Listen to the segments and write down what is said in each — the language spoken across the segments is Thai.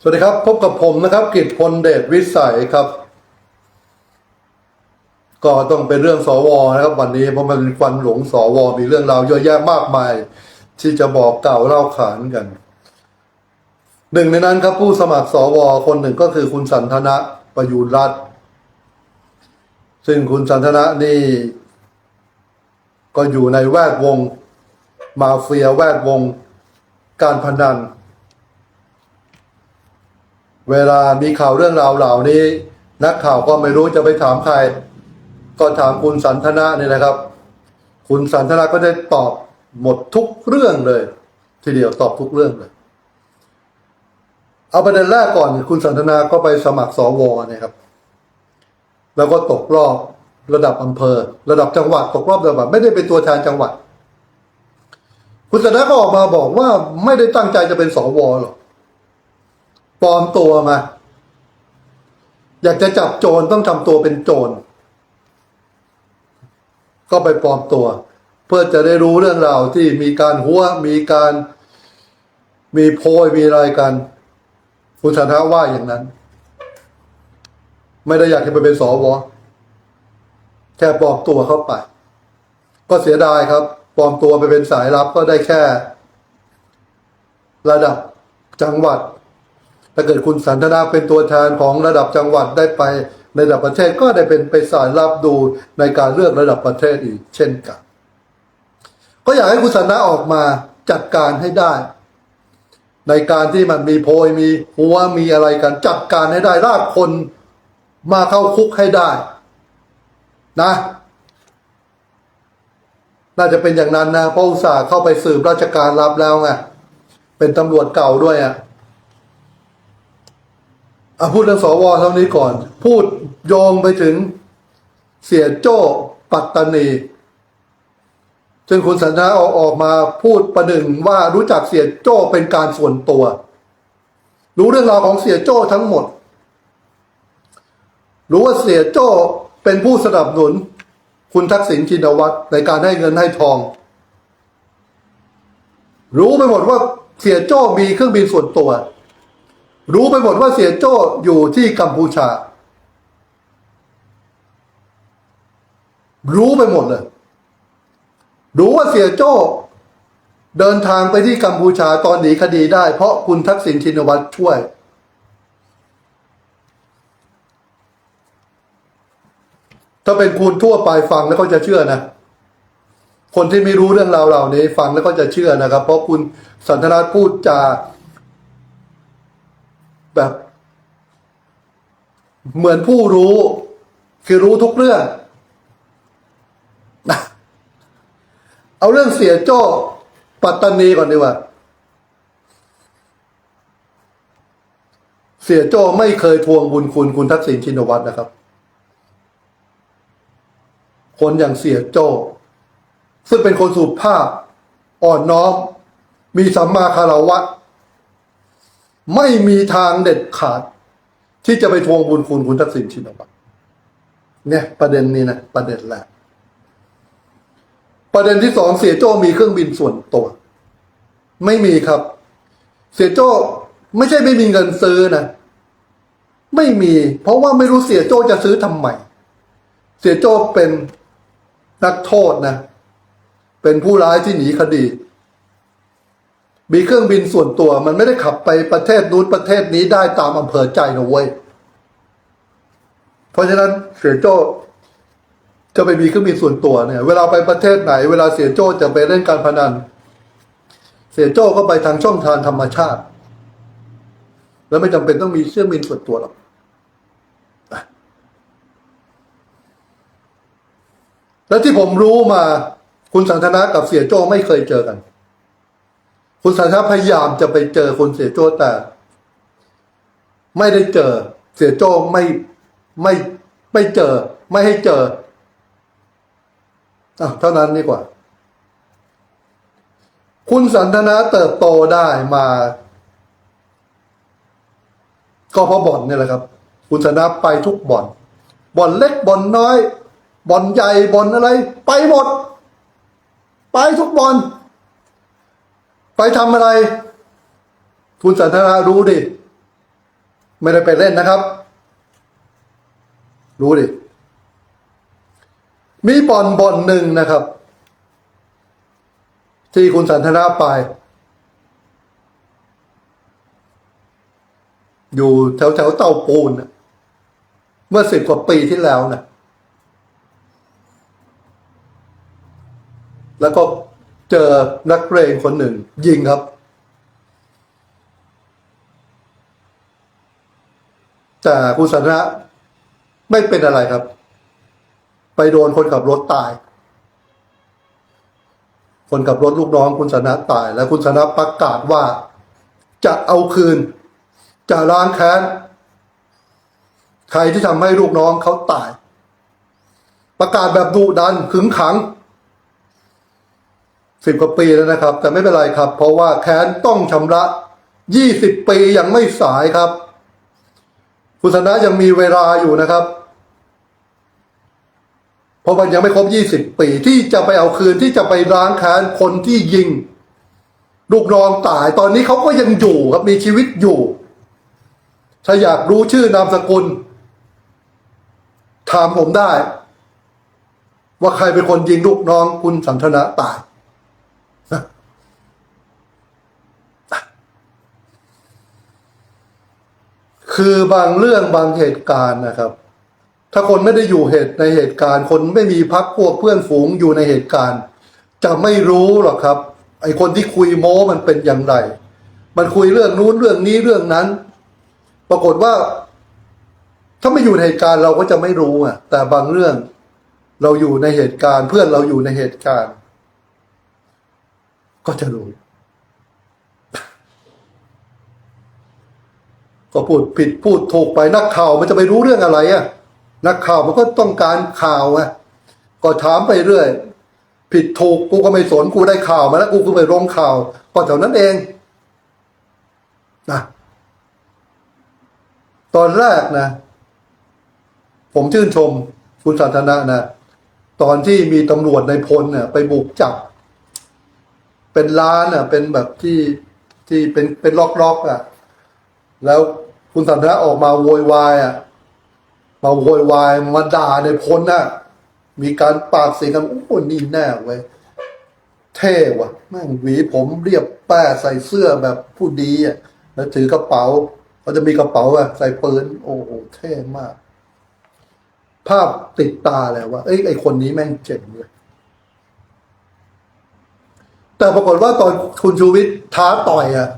สวัสดีครับ พบกับผมนะครับกิตพลเดชวิสัยครับ ก็ต้องเป็นเรื่องสวนะครับ วันนี้เพราะมันควันหลงสวมีเรื่องราวเยอะแยะมากมาย ที่จะบอกเกล่าวเล่าขานกัน หนึ่งในนั้นครับผู้สมัครสวคนหนึ่งก็คือคุณสันทนะประยูรรัตน์ซึ่งคุณสันทนะนี่ ก็อยู่ในแวดวง มาเฟียแวดวง การพนัน เวลามีข่าวเรื่องราวเหล่านี้ นักข่าวก็ไม่รู้จะไปถามใคร ก็ถามคุณสันทนาเนี่ยนะครับ คุณสันทนาก็ได้ตอบหมดทุกเรื่องเลย ทีเดียวตอบทุกเรื่องเลย เอาประเด็นแรกก่อนคุณสันทนาก็ไปสมัครสวนะครับ แล้วก็ตกรอบระดับอำเภอ ระดับจังหวัดตกรอบระดับไม่ได้เป็นตัวแทนจังหวัด คุณสันทนาก็ออกมาบอกว่าไม่ได้ตั้งใจจะเป็นสวหรอก ปลอมตัวมา อยากจะจับโจรต้องทำตัวเป็นโจร ก็ไปปลอมตัว เพื่อจะได้รู้เรื่องราวที่มีการหัวมีการมีโพยมีอะไรกันคุณสันทาว่าอย่างนั้น ไม่ได้อยากให้ไปเป็นสวแค่ปลอมตัวเข้าไป ก็เสียดายครับปลอมตัวไปเป็นสายลับก็ได้แค่ ระดับจังหวัด ถ้าเกิดคุณสันทนาเป็นตัวแทนของระดับจังหวัดได้ไป ในระดับประเทศก็ได้เป็นไปสายรับดูในการเลือกระดับประเทศอีก เช่นกัน ก็อยากให้คุณสันทนาออกมาจัดการให้ได้ ในการที่มันมีโพยมีหัวมีอะไรกัน จัดการให้ได้ลากคนมาเข้าคุกให้ได้ นะ น่าจะเป็นอย่างนั้นนะเพราะอุตส่าห์เข้าไปสืบราชการรับแล้วไงเป็นตำรวจเก่าด้วยอะ อะพูดเรื่องสวเท่านี้ก่อน พูดโยงไปถึงเสียโจ้ปัตตานีซึ่งคุณสันทนาออกออกมาพูดประหนึ่งว่ารู้จักเสียโจ้เป็นการส่วนตัว รู้เรื่องราวของเสียโจ้ทั้งหมด รู้ว่าเสียโจ้เป็นผู้สนับสนุน คุณทักษิณชินวัตรในการให้เงินให้ทอง รู้ไปหมดว่าเสียโจ้มีเครื่องบินส่วนตัว รู้ไปหมดว่าเสียโจ้อยู่ที่กัมพูชา รู้ไปหมดเลย รู้ว่าเสียโจ้ เดินทางไปที่กัมพูชาตอนหนีคดีได้ เพราะคุณทักษิณชินวัตรช่วย ถ้าเป็นคุณทั่วไปฟังแล้วก็จะเชื่อนะ คนที่ไม่รู้เรื่องราวเหล่านี้ฟังแล้วก็จะเชื่อนะครับ เพราะคุณสันทนาพูดจา แบบ เหมือนผู้รู้ คือรู้ทุกเรื่อง เอาเรื่องเสียโจ้ปัตตานีก่อนดีกว่า เสียโจ้ไม่เคยทวงบุญคุณคุณทักษิณชินวัตรนะครับ คนอย่างเสียโจ้ ซึ่งเป็นคนสุภาพอ่อนน้อม มีสัมมาคารวะ ไม่มีทางเด็ดขาด ที่จะไปทวงบุญคุณคุณทักษิณชินวัตรเนี่ย ประเด็นนี้นะประเด็นแรกประเด็นที่สองเสียโจ้มีเครื่องบินส่วนตัว ไม่มีครับ เสียโจ้ไม่ใช่ไม่มีเงินซื้อนะไม่มี เพราะว่าไม่รู้เสียโจ้จะซื้อทำไมเสียโจ้เป็นนักโทษนะ เป็นผู้ร้ายที่หนีคดี มีเครื่องบินส่วนตัวมันไม่ได้ขับไปประเทศนู้นประเทศนี้ได้ตามอำเภอใจนะเว้ย เพราะฉะนั้นเสียโจ้จะไปมีเครื่องบินส่วนตัวเนี่ย เวลาไปประเทศไหน เวลาเสียโจ้จะไปเล่นการพนัน เสียโจ้ก็ไปทางช่องทางธรรมชาติ แล้วไม่จำเป็นต้องมีเครื่องบินส่วนตัวหรอกแล้วที่ผมรู้มา คุณสันทนากับเสียโจ้ไม่เคยเจอกัน คุณสันทนาพยายามจะไปเจอคุณเสียโจ้แต่ ไม่ได้เจอ เสียโจ้ไม่ไม่ไม่เจอ ไม่ให้เจออะเท่านั้นดีกว่า คุณสันทนาเติบโตได้มา ก็เพราะบ่อนเนี่ยแหละครับ คุณสันทนาไปทุกบ่อน บ่อนเล็กบ่อนน้อย บ่อนใหญ่บ่อนอะไร ไปหมด ไปทุกบ่อน ไปทำอะไร คุณสันทนารู้ดิ ไม่ได้ไปเล่นนะครับ รู้ดิ มีบ่อนบ่อนหนึ่งนะครับ ที่คุณสันทนาไป อยู่แถวแถวเตาปูนน่ะเมื่อสิบกว่าปีที่แล้วนะแล้วก็ เจอนักเรงคนหนึ่ง ยิงครับ แต่คุณสันทนะไม่เป็นอะไรครับ ไปโดนคนขับรถตาย คนขับรถลูกน้องคุณสนะตาย แล้วคุณสนะประกาศว่า จะเอาคืน จะล้างแค้น ใครที่ทำให้ลูกน้องเขาตาย ประกาศแบบดุดันขึงขัง สิบกว่าปีแล้วนะครับ แต่ไม่เป็นไรครับ เพราะว่าแค้นต้องชำระยี่สิบปียังไม่สายครับ คุณสนะยังมีเวลาอยู่นะครับ เพราะมันยังไม่ครบยี่สิบปีที่จะไปเอาคืนที่จะไปล้างแค้นคนที่ยิง ลูกน้องตายตอนนี้เขาก็ยังอยู่ครับมีชีวิตอยู่ ถ้าอยากรู้ชื่อนามสกุล ถามผมได้ ว่าใครเป็นคนยิงลูกน้องคุณสันทนะตาย คือบางเรื่องบางเหตุการณ์นะครับ ถ้าคนไม่ได้อยู่เหตุในเหตุการณ์ คนไม่มีพักพวกเพื่อนฝูงอยู่ในเหตุการณ์ จะไม่รู้หรอกครับ ไอคนที่คุยโม้มันเป็นอย่างไร มันคุยเรื่องนู้นเรื่องนี้เรื่องนั้น ปรากฏว่า ถ้าไม่อยู่ในเหตุการณ์เราก็จะไม่รู้อะ แต่บางเรื่องเราอยู่ในเหตุการณ์ เพื่อนเราอยู่ในเหตุการณ์ ก็จะรู้ ก็พูดผิดพูดถูกไปนักข่าวมันจะไปรู้เรื่องอะไรอะนักข่าวมันก็ต้องการข่าวไงก็ถามไปเรื่อย ผิดถูกกูก็ไม่สนกูได้ข่าวมาแล้วกูก็ไปลงข่าวก็เท่านั้นเองนะตอนแรกนะ ผมชื่นชมคุณสันทนะนะตอนที่มีตำรวจในพลเนี่ยไปบุกจับ เป็นร้านอะ เป็นแบบที่ที่เป็นเป็นล็อกๆอะ แล้ว คุณสันทนะออกมาโวยวายอะมาโวยวายมาด่าในพลน่ะ มีการปากเสียงกันโอ้โหนี่แน่เว้ยเท่ว่ะแม่งหวีผมเรียบแป้ใส่เสื้อแบบผู้ดีอะแล้วถือกระเป๋าเขาจะมีกระเป๋าอะใส่ปืนโอ้โหเท่มาก ภาพติดตาเลยว่าเอ้ยไอคนนี้แม่งเจ๋งเลยแต่ปรากฏว่าตอนคุณชูวิทย์ท้าต่อยอะ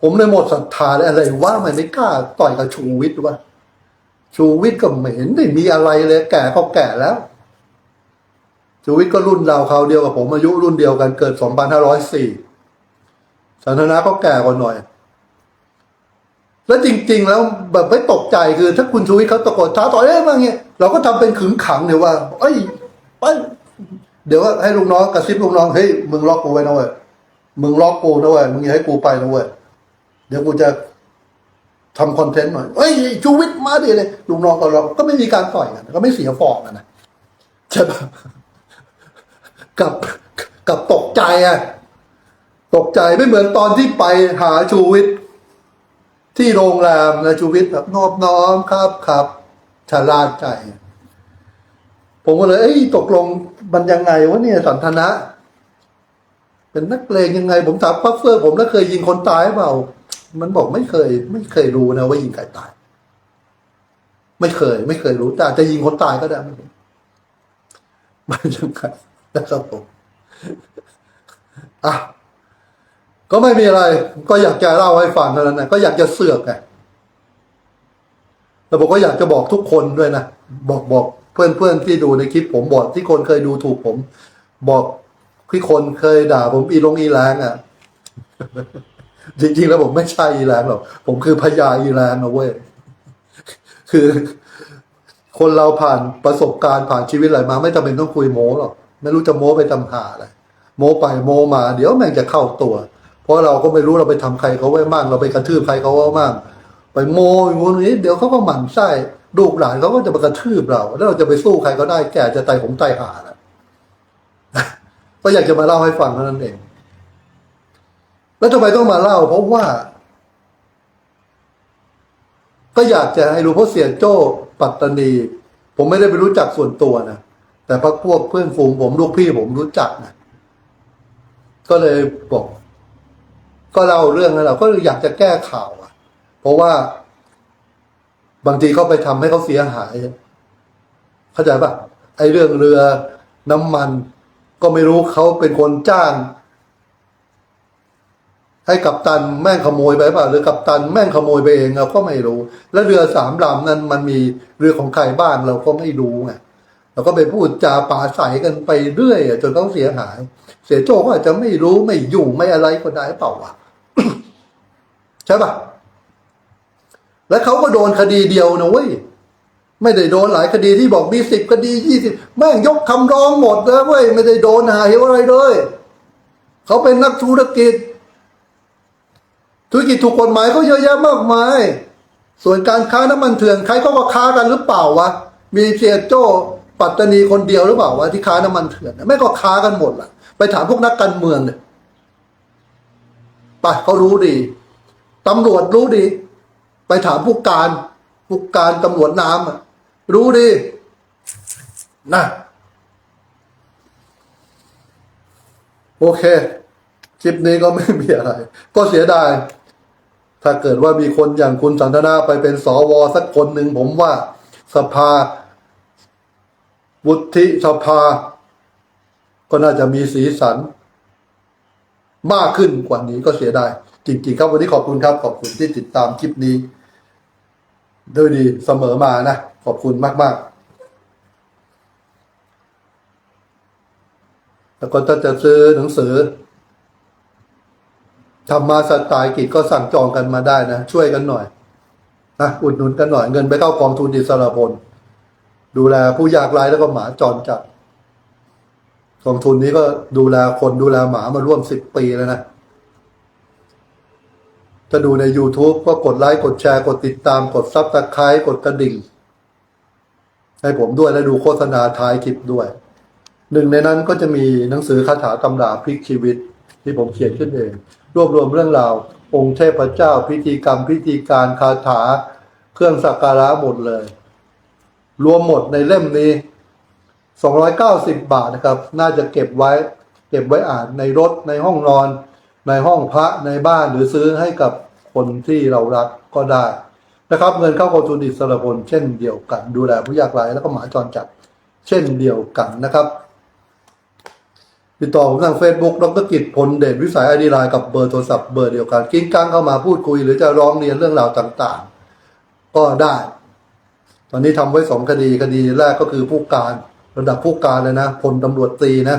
ผมเลยหมดศรัทธาเลยอะไรว่ามันไม่กล้าต่อยกับชูวิทย์วะชูวิทย์ก็ไม่เห็นไม่มีอะไรเลย แก่ก็แก่แล้ว ชูวิทย์ก็รุ่นราวเขาเดียวกับผมอายุรุ่นเดียวกันเกิดสองพันห้าร้อยสี่สันทนาก็แก่กว่าหน่อย แล้วจริง ๆ แล้วแบบไม่ตกใจคือ ถ้าคุณชูวิทย์เขาตะโกนท้าต่อยเอ้ยมาเงี้ยเราก็ทำเป็นขึงขังเนี่ยว่าเอ้ยไปเดี๋ยวว่าให้ลูกน้องกระซิบลูกน้องเฮ้ยมึงล็อกกูไว้นะเว้ยมึงล็อกกูนะเว้ยมึงอย่าให้กูไปนะเว้ย เดี๋ยวกูจะทำคอนเทนต์หน่อยเอ้ยชูวิทย์มาดิเลยลุงน้องกับเราก็ไม่มีการต่อยกัน ก็ไม่เสียฟองกันนะใช่ปะกับกับตกใจอะตกใจไม่เหมือนตอนที่ไปหาชูวิทย์ที่โรงแรมนะชูวิทย์แบบนอบน้อมครับครับชาลาดใจ ผมก็เลยเอ้ยตกลงมันยังไงวะเนี่ยสันทนะ เป็นนักเลงยังไง ผมถามพัฟเฟอร์ ผมแล้วเคยยิงคนตายเปล่า มันบอกไม่เคย ไม่เคยรู้นะว่ายิงใครตาย ไม่เคย ไม่เคยรู้แต่จะยิงคนตายก็ได้ไม่รู้มันยังไงนะครับผมอะก็ไม่มีอะไร ก็อยากจะเล่าให้ฟังเท่านั้นนะก็อยากจะเสือกไงแล้วผมก็อยากจะบอกทุกคนด้วยนะบอกบอกเพื่อนเพื่อนที่ดูในคลิปผมบอกที่คนเคยดูถูกผม บอกที่คนเคยด่าผมอีลงอีแรงอะ จริงๆแล้วผมไม่ใช่อีแรงหรอกผมคือพญาอีแรงนะเว้ยคือ คนเราผ่านประสบการณ์ผ่านชีวิตอะไรมา ไม่จำเป็นต้องคุยโม้หรอกไม่รู้จะโม้ไปทำหาอะไรโม้ไปโม้มา เดี๋ยวแม่งจะเข้าตัว เพราะเราก็ไม่รู้เราไปทำใครเขาไว้มั่งเราไปกระทืบใครเขาไว้มั่งไปโม้อย่างงู้นี้เดี๋ยวเขาก็หมั่นไส้ลูกหลานเขาก็จะมากระทืบเรา แล้วเราจะไปสู้ใครก็ได้แก่จะตายผมตายหาแหละก็อยากจะมาเล่าให้ฟังเท่านั้นเอง แล้วทำไมต้องมาเล่า เพราะว่า ก็อยากจะให้รู้เพราะเสียโจ้ปัตตานี ผมไม่ได้ไปรู้จักส่วนตัวนะแต่พักพวกเพื่อนฝูงผมลูกพี่ผมรู้จักนะก็เลยบอก ก็เล่าเรื่องให้เราก็อยากจะแก้ข่าวอะเพราะว่า บางทีเขาไปทำให้เขาเสียหาย เข้าใจปะไอ้เรื่องเรือน้ำมัน ก็ไม่รู้เขาเป็นคนจ้าง ให้กับตันแม่งขโมยไปเปล่าหรือกับตันแม่งขโมยไปเองเราก็ไม่รู้ แล้วเรือสามลำนั้นมันมีเรือของใครบ้างเราก็ไม่รู้ไงเราก็ไปพูดจาป่าใสกันไปเรื่อยจนเขาเสียหาย เสียโจ้ก็อาจจะไม่รู้ไม่อยู่ไม่อะไรก็ได้เปล่าวะใช่ปะแล้วเขาก็โดนคดีเดียวนะเว้ยไม่ได้โดนหลายคดีที่บอกมีสิบคดียี่สิบแม่งยกคำร้องหมดเลยเว้ยไม่ได้โดนหาเหวอะไรเลยเขาเป็นนักธุรกิจ ธุรกิจถูกกฎหมายเขาเยอะแยะมากมาย ส่วนการค้าน้ำมันเถื่อนใครก็ว่าค้ากันหรือเปล่าวะ มีเสียโจ้ปัตตานีคนเดียวหรือเปล่าวะที่ค้าน้ำมันเถื่อนไม่ก็ค้ากันหมดล่ะ ไปถามพวกนักการเมืองเนี่ยไปเขารู้ดีตำรวจรู้ดี ไปถามผู้การผู้การตำรวจน้ำอะรู้ดีนะโอเค คลิปนี้ก็ไม่มีอะไร ก็เสียดาย ถ้าเกิดว่ามีคนอย่างคุณสันทนาไปเป็นสวสักคนหนึ่งผมว่าสภา วุฒิสภา ก็น่าจะมีสีสัน มากขึ้นกว่านี้ก็เสียดายจริงๆครับวันนี้ขอบคุณครับ ขอบคุณที่ติดตามคลิปนี้ ด้วยดีเสมอมานะ ขอบคุณมาก ๆแล้วก็ถ้าจะซื้อหนังสือ ธรรมาสไตล์กิจก็สั่งจองกันมาได้นะ ช่วยกันหน่อยนะอุดหนุนกันหน่อยเงินไปเข้ากองทุนอิสระพลดูแลผู้ยากไร้แล้วก็หมาจรจัดกองทุนนี้ก็ดูแลคนดูแลหมามาร่วมสิบปีแล้วนะถ้าดูใน YouTube ก็กดไลค์กดแชร์กดติดตามกดซับสไครต์กดกระดิ่ง ให้ผมด้วยและดูโฆษณาท้ายคลิปด้วย หนึ่งในนั้นก็จะมีหนังสือคาถาตำราพลิกชีวิต ที่ผมเขียนขึ้นเอง รวบรวมเรื่องราว องค์เทพเจ้าพิธีกรรม พิธีการคาถา เครื่องสักการะหมดเลย รวมหมดในเล่มนี้ 290 บาทนะครับ น่าจะเก็บไว้ เก็บไว้อ่านในรถในห้องนอน ในห้องพระในบ้านหรือซื้อให้กับคนที่เรารักก็ได้นะครับ เงินเข้ากองทุนอิสระพลเช่นเดียวกัน ดูแลผู้ยากไร้แล้วก็หมาจรจัดเช่นเดียวกันนะครับ ติดต่อผมทาง Facebook ดรกิจพลเดชวิสัยอดีไลน์กับเบอร์โทรศัพท์เบอร์เดียวกันกิ้งก้างเข้ามาพูดคุย หรือจะร้องเรียนเรื่องราวต่างๆ ก็ได้ ตอนนี้ทำไว้สองคดีคดีแรกก็คือผู้การระดับผู้การเลยนะพลตำรวจตรีนะ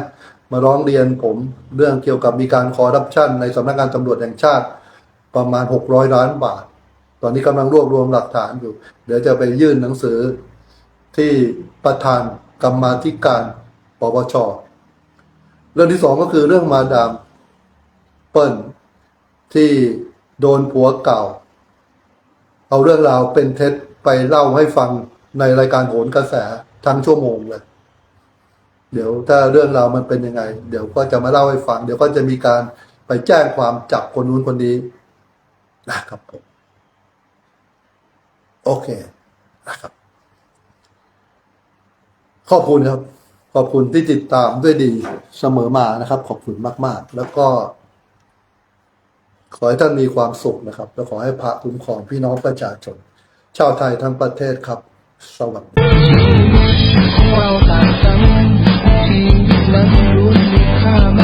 มาร้องเรียนผมเรื่องเกี่ยวกับมีการคอร์รัปชันในสำนักงานตำรวจแห่งชาติประมาณหกร้อยล้านบาท ตอนนี้กำลังรวบรวมหลักฐานอยู่ เดี๋ยวจะไปยื่นหนังสือที่ประธานกรรมาธิการปปช เรื่องที่สองก็คือเรื่องมาดามเปิ้ลที่โดนผัวเก่า เอาเรื่องราวเป็นเท็จไปเล่าให้ฟังในรายการโหนกระแสทั้งชั่วโมงเลย เดี๋ยวถ้าเรื่องราวมันเป็นยังไง เดี๋ยวก็จะมาเล่าให้ฟัง เดี๋ยวก็จะมีการไปแจ้งความจับคนนู้นคนนี้นะครับผมโอเคนะครับ ขอบคุณครับ ขอบคุณที่ติดตามด้วยดีเสมอมานะครับ ขอบคุณมาก ๆ แล้วก็ ขอให้ท่านมีความสุขนะครับ แล้วขอให้พระคุ้มครองพี่น้องประชาชน ชาวไทยทั้งประเทศครับ สวัสดีเราต่างกันที่มันรู้มีค่าม